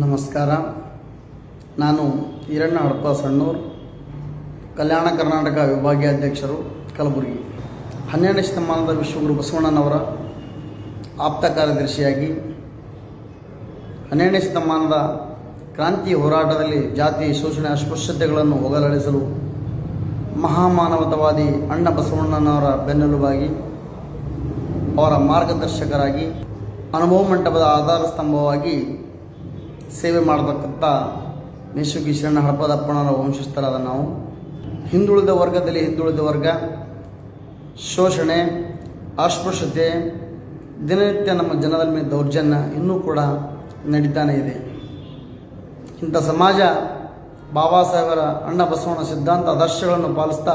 ನಮಸ್ಕಾರ. ನಾನು ಈರಣ್ಣ ಹಡಪ ಸಣ್ಣೂರ್, ಕಲ್ಯಾಣ ಕರ್ನಾಟಕ ವಿಭಾಗೀಯ ಅಧ್ಯಕ್ಷರು ಕಲಬುರಗಿ. ಹನ್ನೆರಡನೇ ಶತಮಾನದ ವಿಶ್ವಗುರು ಬಸವಣ್ಣನವರ ಆಪ್ತ ಕಾರ್ಯದರ್ಶಿಯಾಗಿ, ಹನ್ನೆರಡನೇ ಶತಮಾನದ ಕ್ರಾಂತಿ ಹೋರಾಟದಲ್ಲಿ ಜಾತಿ ಶೋಷಣೆ ಅಸ್ಪೃಶ್ಯತೆಗಳನ್ನು ಹೋಗಲಾಡಿಸಲು ಮಹಾಮಾನವತವಾದಿ ಅಣ್ಣ ಬಸವಣ್ಣನವರ ಬೆನ್ನೆಲುಬಾಗಿ, ಅವರ ಮಾರ್ಗದರ್ಶಕರಾಗಿ, ಅನುಭವ ಮಂಟಪದ ಆಧಾರ ಸ್ತಂಭವಾಗಿ ಸೇವೆ ಮಾಡತಕ್ಕಂಥ ನೇಸುಗಿ ಶರಣ ಹಡಪದಪ್ಪಣರ ವಂಶಸ್ಥರಾದ ನಾವು. ಹಿಂದುಳಿದ ವರ್ಗದಲ್ಲಿ ಹಿಂದುಳಿದ ವರ್ಗ, ಶೋಷಣೆ ಅಸ್ಪೃಶ್ಯತೆ ದಿನನಿತ್ಯ ನಮ್ಮ ಜನರ ಮೇಲೆ ದೌರ್ಜನ್ಯ ಇನ್ನೂ ಕೂಡ ನಡೀತಾನೆ ಇದೆ. ಇಂಥ ಸಮಾಜ ಬಾಬಾ ಸಾಹೇಬರ ಅಣ್ಣ ಬಸವಣ್ಣ ಸಿದ್ಧಾಂತ ಆದರ್ಶಗಳನ್ನು ಪಾಲಿಸ್ತಾ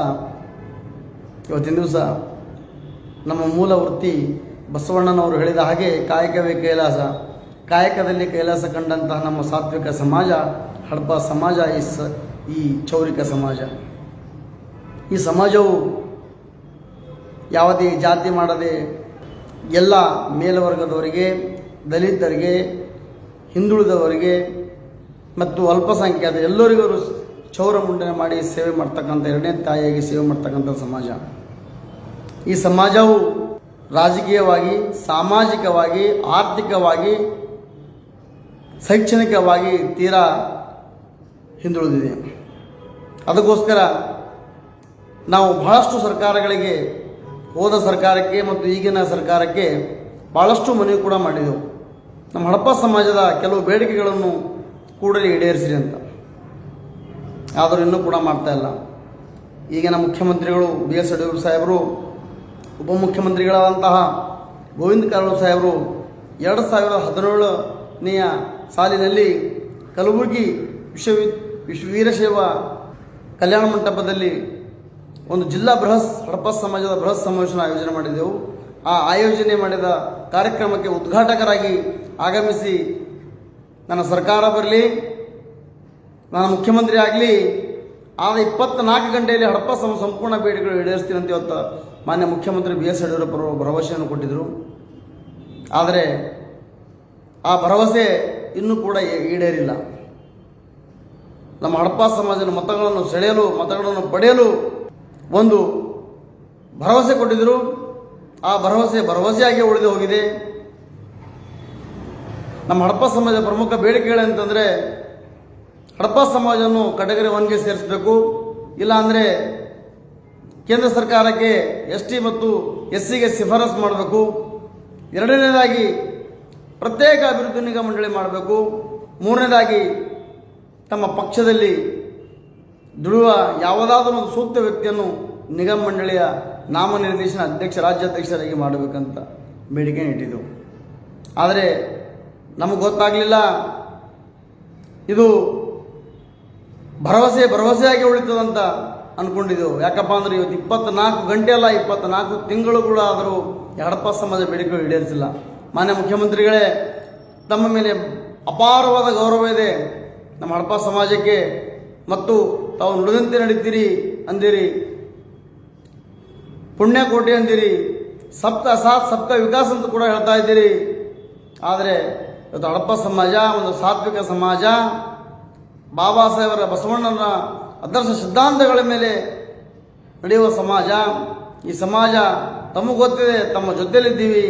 ಇವತ್ತಿನ ದಿವಸ ನಮ್ಮ ಮೂಲ ವೃತ್ತಿ ಬಸವಣ್ಣನವರು ಹೇಳಿದ ಹಾಗೆ ಕಾಯಕವೇ ಕೈಲಾಸ. ಕಾಯಕದಲ್ಲಿ ಕೈಲಾಸ ಕಂಡಂತಹ ನಮ್ಮ ಸಾತ್ವಿಕ ಸಮಾಜ, ಹಡಪ ಸಮಾಜ ಈ ಸ, ಈ ಚೌರಿಕ ಸಮಾಜ. ಈ ಸಮಾಜವು ಯಾವುದೇ ಜಾತಿ ಮಾಡದೆ ಎಲ್ಲ ಮೇಲ್ವರ್ಗದವರಿಗೆ, ದಲಿತರಿಗೆ, ಹಿಂದುಳಿದವರಿಗೆ ಮತ್ತು ಅಲ್ಪಸಂಖ್ಯಾತ ಎಲ್ಲರಿಗೂ ಚೌರ ಮುಂಡನೆ ಮಾಡಿ ಸೇವೆ ಮಾಡ್ತಕ್ಕಂಥ ಎರಡನೇ ತಾಯಿಯಾಗಿ ಸೇವೆ ಮಾಡ್ತಕ್ಕಂಥ ಸಮಾಜ. ಈ ಸಮಾಜವು ರಾಜಕೀಯವಾಗಿ, ಸಾಮಾಜಿಕವಾಗಿ, ಆರ್ಥಿಕವಾಗಿ ಶೈಕ್ಷಣಿಕವಾಗಿ ತೀರಾ ಹಿಂದುಳಿದಿದೆ. ಅದಕ್ಕೋಸ್ಕರ ನಾವು ಬಹಳಷ್ಟು ಸರ್ಕಾರಗಳಿಗೆ, ಹೋದ ಸರ್ಕಾರಕ್ಕೆ ಮತ್ತು ಈಗಿನ ಸರ್ಕಾರಕ್ಕೆ ಭಾಳಷ್ಟು ಮನವಿ ಕೂಡ ಮಾಡಿದೆವು. ನಮ್ಮ ಹಡಪ್ಪ ಸಮಾಜದ ಕೆಲವು ಬೇಡಿಕೆಗಳನ್ನು ಕೂಡಲೇ ಈಡೇರಿಸಿರಿ ಅಂತ. ಆದರೂ ಇನ್ನೂ ಕೂಡ ಮಾಡ್ತಾ ಇಲ್ಲ. ಈಗಿನ ಮುಖ್ಯಮಂತ್ರಿಗಳು ಬಿ ಎಸ್ ಯಡಿಯೂರು ಸಾಹೇಬರು, ಉಪಮುಖ್ಯಮಂತ್ರಿಗಳಾದಂತಹ ಗೋವಿಂದ ಕಾರಜೋಳ ಸಾಹೇಬರು ಎರಡು ಸಾವಿರದ ಹದಿನೇಳನೆಯ ಸಾಲಿನಲ್ಲಿ ಕಲಬುರಗಿ ವಿಶ್ವವಿ ವಿಶ್ವ ವೀರಶೈವ ಕಲ್ಯಾಣ ಮಂಟಪದಲ್ಲಿ ಒಂದು ಜಿಲ್ಲಾ ಬೃಹತ್ ಹಡಪ ಸಮಾಜದ ಬೃಹತ್ ಸಮಾವೇಶನ ಆಯೋಜನೆ ಮಾಡಿದೆವು. ಆ ಆಯೋಜನೆ ಮಾಡಿದ ಕಾರ್ಯಕ್ರಮಕ್ಕೆ ಉದ್ಘಾಟಕರಾಗಿ ಆಗಮಿಸಿ ನನ್ನ ಸರ್ಕಾರ ಬರಲಿ ನಾನು ಮುಖ್ಯಮಂತ್ರಿ ಆಗಲಿ ಆದ ಇಪ್ಪತ್ನಾಲ್ಕು ಗಂಟೆಯಲ್ಲಿ ಹಡಪ ಸಮ ಸಂಪೂರ್ಣ ಬೇಡಿಕೆಗಳು ಈಡೇರಿಸ್ತೀನಿ ಅಂತ ಇವತ್ತು ಮಾನ್ಯ ಮುಖ್ಯಮಂತ್ರಿ ಬಿ ಎಸ್ ಯಡಿಯೂರಪ್ಪರು ಭರವಸೆಯನ್ನು ಕೊಟ್ಟಿದ್ದರು ಆದರೆ ಆ ಭರವಸೆ ಇನ್ನೂ ಕೂಡ ಈಡೇರಿಲ್ಲ. ನಮ್ಮ ಹಡಪ್ಪ ಸಮಾಜದ ಮತಗಳನ್ನು ಸೆಳೆಯಲು, ಮತಗಳನ್ನು ಪಡೆಯಲು ಒಂದು ಭರವಸೆ ಕೊಟ್ಟಿದ್ದರು ಆ ಭರವಸೆ ಭರವಸೆಯಾಗಿ ಉಳಿದು ಹೋಗಿದೆ. ನಮ್ಮ ಹಡಪ್ಪ ಸಮಾಜದ ಪ್ರಮುಖ ಬೇಡಿಕೆಗಳಂತಂದರೆ ಹಡಪ್ಪ ಸಮಾಜವನ್ನು ಕಟಗರಿ ಒನ್ಗೆ ಸೇರಿಸಬೇಕು. ಇಲ್ಲಾಂದರೆ ಕೇಂದ್ರ ಸರ್ಕಾರಕ್ಕೆ ಎಸ್ ಟಿ ಮತ್ತು ಎಸ್ ಸಿಗೆ ಶಿಫಾರಸು ಮಾಡಬೇಕು. ಎರಡನೇದಾಗಿ ಪ್ರತ್ಯೇಕ ಅಭಿವೃದ್ಧಿ ನಿಗಮ ಮಂಡಳಿ ಮಾಡಬೇಕು. ಮೂರನೇದಾಗಿ, ತಮ್ಮ ಪಕ್ಷದಲ್ಲಿ ದುಡಿಯುವ ಯಾವುದಾದರೂ ಒಂದು ಸೂಕ್ತ ವ್ಯಕ್ತಿಯನ್ನು ನಿಗಮ ಮಂಡಳಿಯ ನಾಮನಿರ್ದೇಶನ ಅಧ್ಯಕ್ಷ, ರಾಜ್ಯಾಧ್ಯಕ್ಷರಾಗಿ ಮಾಡಬೇಕಂತ ಬೇಡಿಕೆ ಇಟ್ಟಿದ್ದೆವು ಆದರೆ, ನಮಗೆ ಗೊತ್ತಾಗಲಿಲ್ಲ. ಇದು ಭರವಸೆ, ಭರವಸೆಯಾಗಿ ಉಳಿತದಂತ ಅಂದ್ಕೊಂಡಿದ್ದೆವು ಯಾಕಪ್ಪ ಅಂದರೆ ಇವತ್ತು ಇಪ್ಪತ್ನಾಲ್ಕು ಗಂಟೆ ಅಲ್ಲ, ಇಪ್ಪತ್ನಾಲ್ಕು ತಿಂಗಳು ಕೂಡ ಆದರೂ ಹಡಪ ಸಮಾಜ ಬೇಡಿಕೆ ಈಡೇರಿಸಿಲ್ಲ. ಮಾನ್ಯ ಮುಖ್ಯಮಂತ್ರಿಗಳೇ, ತಮ್ಮ ಮೇಲೆ ಅಪಾರವಾದ ಗೌರವ ಇದೆ. ನಮ್ಮ ಹಡಪ ಸಮಾಜಕ್ಕೆ ಮತ್ತು ತಾವು ನುಡಿದಂತೆ ನಡೀತೀರಿ ಅಂದಿರಿ. ಪುಣ್ಯಕೋಟಿ ಅಂದಿರಿ. ಸಪ್ತ ಸಾತ್ ಸಪ್ತ ವಿಕಾಸ ಅಂತ ಕೂಡ ಹೇಳ್ತಾ ಇದ್ದೀರಿ. ಆದರೆ ಇವತ್ತು ಹಡಪ ಸಮಾಜ, ಒಂದು ಸಾತ್ವಿಕ ಸಮಾಜ, ಬಾಬಾ ಸಾಹೇಬರ ಬಸವಣ್ಣನ ಆದರ್ಶ ಸಿದ್ಧಾಂತಗಳ ಮೇಲೆ ನಡೆಯುವ ಸಮಾಜ. ಈ ಸಮಾಜ ತಮಗೆ ಗೊತ್ತಿದೆ, ತಮ್ಮ ಜೊತೆಯಲ್ಲಿದ್ದೀವಿ.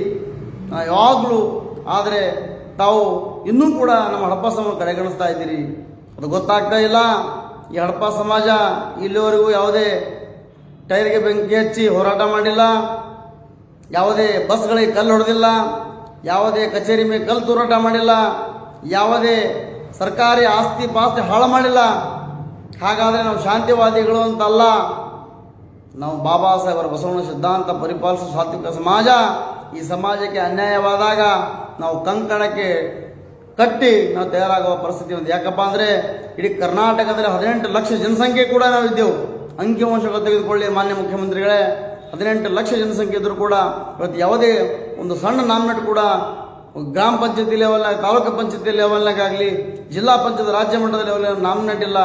ಯಾವಾಗಲೂ ಆದರೆ ತಾವು ಇನ್ನೂ ಕೂಡ ನಮ್ಮ ಹಡಪ್ಪ ಸಮಾಜ ಕಡೆಗಣಿಸ್ತಾ ಇದ್ದೀರಿ. ಅದು ಗೊತ್ತಾಗ್ತಾ ಇಲ್ಲ. ಈ ಹಡಪ್ಪ ಸಮಾಜ ಇಲ್ಲಿವರೆಗೂ ಯಾವುದೇ ಟೈರ್ಗೆ ಬೆಂಕಿ ಹಚ್ಚಿ ಹೋರಾಟ ಮಾಡಿಲ್ಲ. ಯಾವುದೇ ಬಸ್ಗಳಿಗೆ ಕಲ್ಲು ಹೊಡೆದಿಲ್ಲ. ಯಾವುದೇ ಕಚೇರಿ ಮೇಲೆ ಕಲ್ಲು ತೂರಾಟ ಮಾಡಿಲ್ಲ. ಯಾವುದೇ ಸರ್ಕಾರಿ ಆಸ್ತಿ ಪಾಸ್ತಿ ಹಾಳು ಮಾಡಿಲ್ಲ. ಹಾಗಾದರೆ ನಾವು ಶಾಂತಿವಾದಿಗಳು ಅಂತಲ್ಲ. ನಾವು ಬಾಬಾ ಸಾಹೇಬರ ಬಸವಣ್ಣ ಸಿದ್ಧಾಂತ ಪರಿಪಾಲಿಸುವ ಸಾತ್ವಿಕ ಸಮಾಜ ಈ ಸಮಾಜಕ್ಕೆ ಅನ್ಯಾಯವಾದಾಗ ನಾವು ಕಂಕಣಕ್ಕೆ ಕಟ್ಟಿ ನಾವು ತಯಾರಾಗುವ ಪರಿಸ್ಥಿತಿ ಒಂದು. ಯಾಕಪ್ಪ ಅಂದರೆ ಇಡೀ ಕರ್ನಾಟಕದಲ್ಲಿ ಹದಿನೆಂಟು ಲಕ್ಷ ಜನಸಂಖ್ಯೆ ಕೂಡ ನಾವು ಇದ್ದೆವು. ಅಂಕಿಅಂಶಗಳು ತೆಗೆದುಕೊಳ್ಳಿ ಮಾನ್ಯ ಮುಖ್ಯಮಂತ್ರಿಗಳೇ. ಹದಿನೆಂಟು ಲಕ್ಷ ಜನಸಂಖ್ಯೆ ಇದ್ದರೂ ಕೂಡ ಇವತ್ತು ಯಾವುದೇ ಒಂದು ಸಣ್ಣ ನಾಮಿನೇಟ್ ಕೂಡ ಗ್ರಾಮ ಪಂಚಾಯತಿ ಲೆವೆಲ್ನಾಗ ತಾಲೂಕು ಪಂಚಾಯತಿ ಲೆವೆಲ್ನಾಗಲಿ ಜಿಲ್ಲಾ ಪಂಚಾಯತ್ ರಾಜ್ಯ ಮಟ್ಟದ ಲೆವೆಲ್ ನಾಮಿನೇಟ್ ಇಲ್ಲ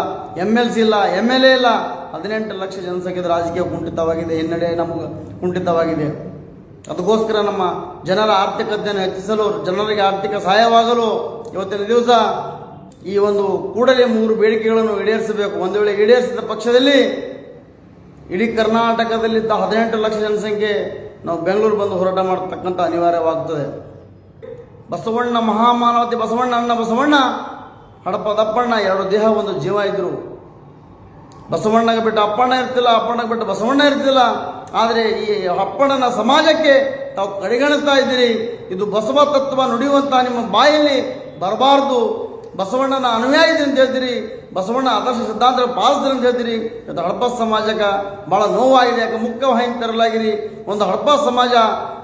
ಎಂ ಎಲ್ ಸಿ ಇಲ್ಲ ಎಂ ಎಲ್ ಎ ಇಲ್ಲ, ಹದಿನೆಂಟು ಲಕ್ಷ ಜನಸಂಖ್ಯೆ ರಾಜಕೀಯ ಕುಂಠಿತವಾಗಿದೆ, ಹಿನ್ನಡೆ ನಮಗೆ ಕುಂಠಿತವಾಗಿದೆ. ಅದಕ್ಕೋಸ್ಕರ ನಮ್ಮ ಜನರ ಆರ್ಥಿಕತೆಯನ್ನು ಹೆಚ್ಚಿಸಲು, ಜನರಿಗೆ ಆರ್ಥಿಕ ಸಹಾಯವಾಗಲು ಇವತ್ತಿನ ದಿವಸ ಈ ಒಂದು ಕೂಡಲೇ ಮೂರು ಬೇಡಿಕೆಗಳನ್ನು ಈಡೇರಿಸಬೇಕು. ಒಂದು ವೇಳೆ ಈಡೇರಿಸಿದ ಪಕ್ಷದಲ್ಲಿ ಇಡೀ ಕರ್ನಾಟಕದಲ್ಲಿದ್ದ ಹದಿನೆಂಟು ಲಕ್ಷ ಜನಸಂಖ್ಯೆ ನಾವು ಬೆಂಗಳೂರು ಬಂದು ಹೋರಾಟ ಮಾಡತಕ್ಕಂಥ ಅನಿವಾರ್ಯವಾಗುತ್ತದೆ. ಬಸವಣ್ಣ ಮಹಾಮಾನವತಿ ಬಸವಣ್ಣ ಅಣ್ಣ ಬಸವಣ್ಣ ಹಡಪ ದಪ್ಪಣ್ಣ ಎರಡು ದೇಹ, ಒಂದು ಜೀವ ಇದ್ರು. ಬಸವಣ್ಣಗೆ ಬಿಟ್ಟು ಅಪ್ಪಣ್ಣ ಇರ್ತಿಲ್ಲ, ಅಪ್ಪಣ್ಣಗೆ ಬಿಟ್ಟು ಬಸವಣ್ಣ ಇರ್ತಿಲ್ಲ. ಆದರೆ ಈ ಅಪ್ಪಣ್ಣನ ಸಮಾಜಕ್ಕೆ ತಾವು ಕಡೆಗಣಿಸ್ತಾ ಇದ್ದೀರಿ. ಇದು ಬಸವ ತತ್ವ ನುಡಿಯುವಂಥ ನಿಮ್ಮ ಬಾಯಲ್ಲಿ ಬರಬಾರ್ದು. ಬಸವಣ್ಣನ ಅನುಯಾಯಿದೆ ಅಂತ ಹೇಳ್ತೀರಿ. ಬಸವಣ್ಣ ಆದರ್ಶ ಸಿದ್ಧಾಂತ ಪಾಲಿಸ್ತಾರೆ ಅಂತ ಹೇಳ್ತೀರಿ. ಇದು ಹಡಪ ಸಮಾಜಕ್ಕೆ ಭಾಳ ನೋವಾಗಿದೆ. ಯಾಕೆ ಮುಖ್ಯವಾಹಿನಿ ತರಲಾಗಿರಿ ಒಂದು ಹಡಪ ಸಮಾಜ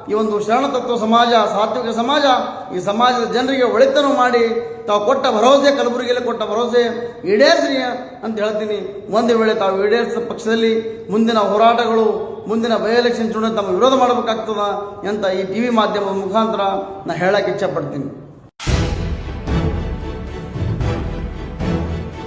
ಈ ಒಂದು ಶರಣ ತತ್ವ ಸಮಾಜ, ಸಾತ್ವಿಕ ಸಮಾಜ, ಈ ಸಮಾಜದ ಜನರಿಗೆ ಒಳಿತನ ಮಾಡಿ, ತಾವು ಕೊಟ್ಟ ಭರವಸೆ, ಕಲಬುರಗಿಯಲ್ಲಿ ಕೊಟ್ಟ ಭರವಸೆ ಈಡೇರಿಸ್ರಿ ಅಂತ ಹೇಳ್ತೀನಿ. ಒಂದು ವೇಳೆ ತಾವು ಈಡೇರಿಸಿದ ಪಕ್ಷದಲ್ಲಿ ಮುಂದಿನ ಹೋರಾಟಗಳು, ಮುಂದಿನ ಬೈ ಎಲೆಕ್ಷನ್ ಚುನಾವಣೆ ತಮ್ಮ ವಿರೋಧ ಮಾಡಬೇಕಾಗ್ತದ ಅಂತ ಈ ಟಿವಿ ಮಾಧ್ಯಮದ ಮುಖಾಂತರ ನಾ ಹೇಳಕ್ಕೆ ಇಚ್ಛಪಡ್ತೀನಿ